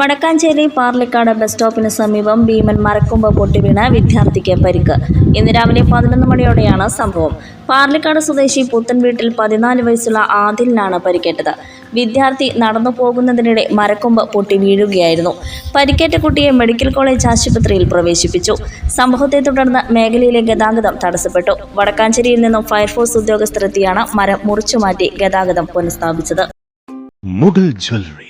Vadakkanchery Parlikkad bus സ്റ്റോപ്പിന് സമീപം ഭീമൻ മരക്കൊമ്പ് പൊട്ടിവീണ് വിദ്യാർത്ഥിക്ക് പരിക്ക്. ഇന്ന് രാവിലെ പതിനൊന്ന് മണിയോടെയാണ് സംഭവം. പാർലിക്കാട് സ്വദേശി പുത്തൻ വീട്ടിൽ പതിനാല് വയസ്സുള്ള ആദിലിനാണ് പരിക്കേറ്റത്. വിദ്യാർത്ഥി നടന്നു പോകുന്നതിനിടെ മരക്കൊമ്പ് പൊട്ടി വീഴുകയായിരുന്നു. പരിക്കേറ്റ കുട്ടിയെ മെഡിക്കൽ കോളേജ് ആശുപത്രിയിൽ പ്രവേശിപ്പിച്ചു. സംഭവത്തെ തുടർന്ന് മേഖലയിലെ ഗതാഗതം തടസ്സപ്പെട്ടു. വടക്കാഞ്ചേരിയിൽ നിന്നും ഫയർഫോഴ്സ് ഉദ്യോഗസ്ഥരെത്തിയാണ് മരം മുറിച്ചുമാറ്റി ഗതാഗതം പുനഃസ്ഥാപിച്ചത്. മുഗൾ ജ്വല്ലറി